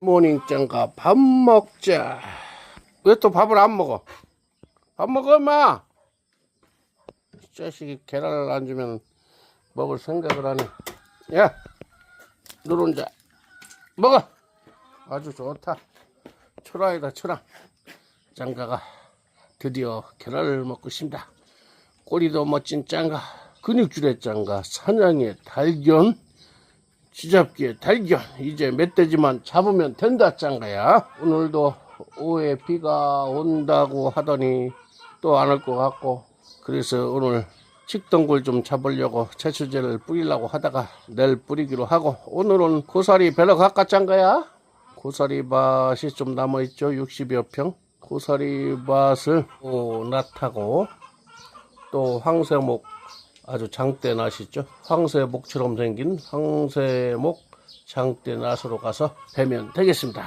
모닝장가 밥 먹자. 왜 또 밥을 안 먹어? 밥 먹어! 이 자식이 계란을 안 주면 먹을 생각을 하네. 야! 누른자. 먹어! 아주 좋다. 초라이다, 초라. 장가가 드디어 계란을 먹고 싶다. 꼬리도 멋진 짱가, 근육줄의 짱가, 사냥의 달견, 쥐잡기의 달견. 이제 멧돼지만 잡으면 된다 짱가야. 오늘도 오후에 비가 온다고 하더니 또 안 올 것 같고 그래서 오늘 칡덩굴 좀 잡으려고 채수제를 뿌리려고 하다가 내일 뿌리기로 하고 오늘은 고사리 배러 갈까 짱가야? 고사리 밭이 좀 남아있죠 60여 평 고사리 밭을 또 낫하고 또 황새목 아주 장대 낫이죠. 황새목처럼 생긴 황새목 장대 낫으로 가서 베면 되겠습니다